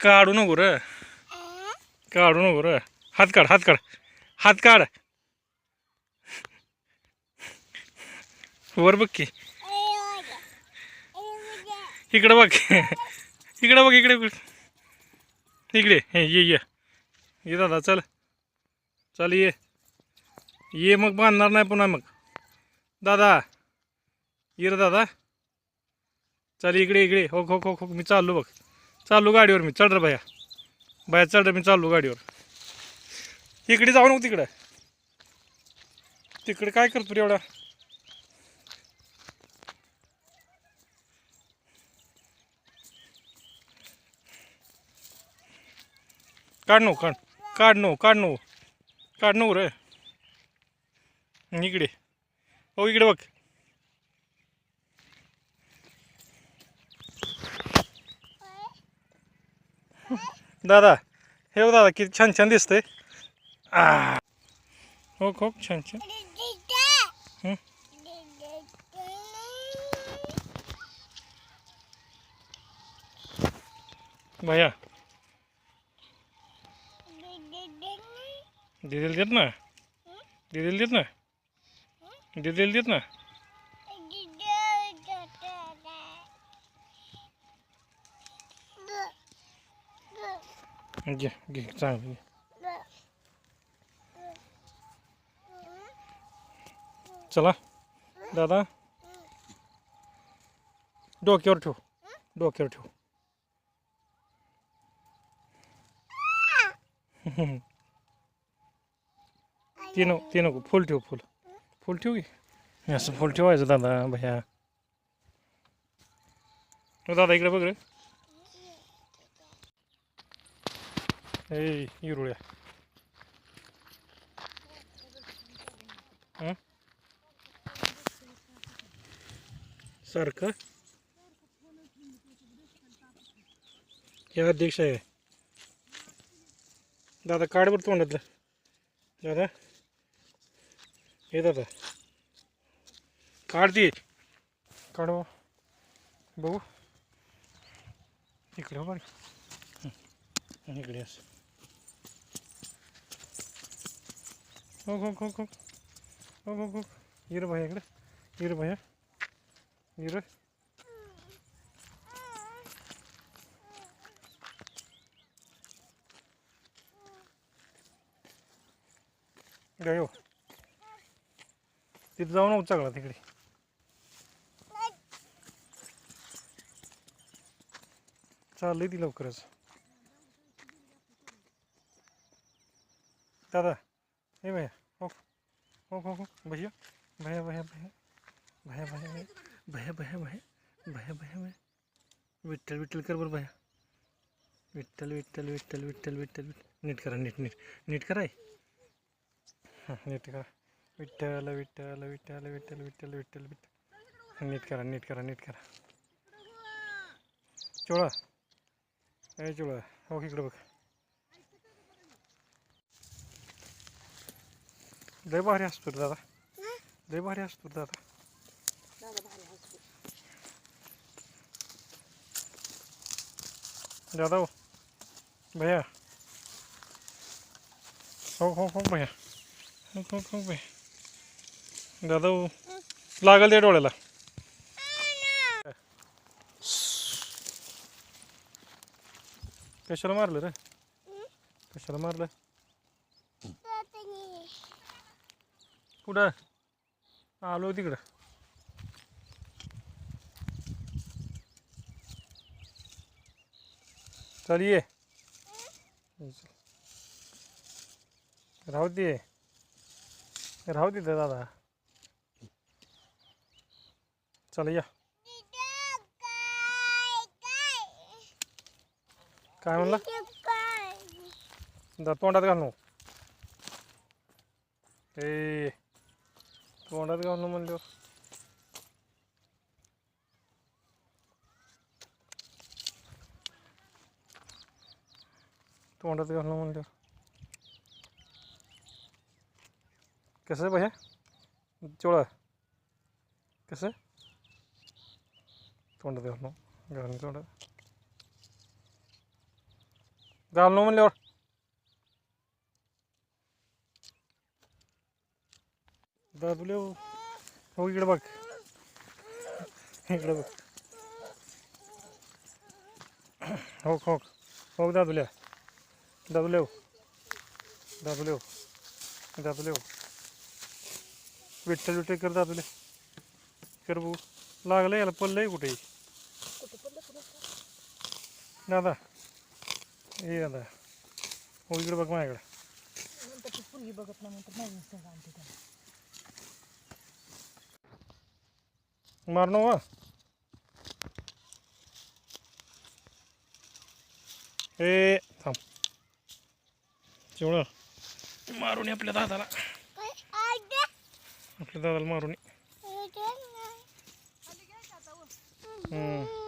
काढू नको र. काढू नको र. हात काढ हात काढ. हात काढ. वर बघ की. इकडे बघ. इकडे बघ इकडे इकडे हे ये ये. ये दादा चल. चल ये. ये मग बांधणार नाही पुन्हा मग. दादा. ये रे दादा. चल इकडे इकडे. हो हो हो हो मी चाललो बघ. चालू गाडीवर मी. चढ रे भया. भया चढ रे मी चाललो गाडीवर. इकडे जाऊ नको तिकडं. तिकडे काय करतो रे एवढा? काढ नो काढ. काढ नो काढ नो काढ नो रे. इकडे. हो इकडे बघ. दादा हे बघ दादा किती छान छान दिसतंय. आ. हो खूप छान छान हं? भैया. दिदीला देत ना? दिदीला देत ना? दिदीला देत ना? घे घे चांगलं घे. चला दादा. डोक्यावर ठेव डोक्यावर ठेव. ती नको ती नको. फुल ठेव फुल. फुल ठेव की? असं फुल ठेवायचं दादा भैया. हो दादा इकडे बघ रे. ए इरुळ्या हं? सारखं हे अध्यक्ष आहे. दादा काढ बरं तोंडातलं. दादा? हे दादा. काढ ती. काढ बा. बघू. इकडे हो. बाई इकडे असं. हो हो हो हो हो हो हो इर भैया इकडे इर भैया इर गयो तिथं जाऊ नको चांगला तिकडे. चाललंय ती लवकरच. दादा. हे भैया हो हो हो भैया भैया भैया भैया भैया भैया भैया भैया भैया भैया भैया भैया विठ्ठल विठ्ठल कर बरं भैया विठ्ठल विठ्ठल विठ्ठल विठ्ठल विठ्ठल नीट करा नीट नीट नीट कराय हाँ नीट करा विठ्ठल विठ्ठल विठ्ठल विठ्ठल विठ्ठल विठ्ठल विठ्ठल नीट करा नीट करा नीट करा चोळा ए चोळा हो इकडं बघ लय भारी असतो दादा. लय भारी असतो दादा. दादा हो भैया. हो हो हो भैया. हो हो हो भैया. दादा हो लागल ते डोळ्याला. कशाला मारलं रे? कशाला मारलं? कुठं? आलो तिकडं. चल ये. राहू दे. राहू दे दादा. चल या. काय म्हणला? दा तोंडात घालू ए. ഓർഡർ കാണുമല്ലോ തോണ്ടത്ത് കാണുമല്ലോ कैसे भैया चोड़ा कैसे തോണ്ട തീർന്നു ഗാനം തോണ്ട ഗാനം മല്ലോ. दादुले हो. हो इकडे बघ. इकडे बघ. हो हो हो दादुल्या दाबले हो. दाबले हो. दाबले हो. विठ्ठल विठ्ठल कर दादुले. कर बघू. लागलं याला पडलंय कुठे? दादा. हे दादा. हो इकडे बघ माझ्याकडे. बघत नाही मारणं वा. ए थांब. चिवळ. मारून आपल्या दादाला. आपल्या दादाला मारून. हम्म.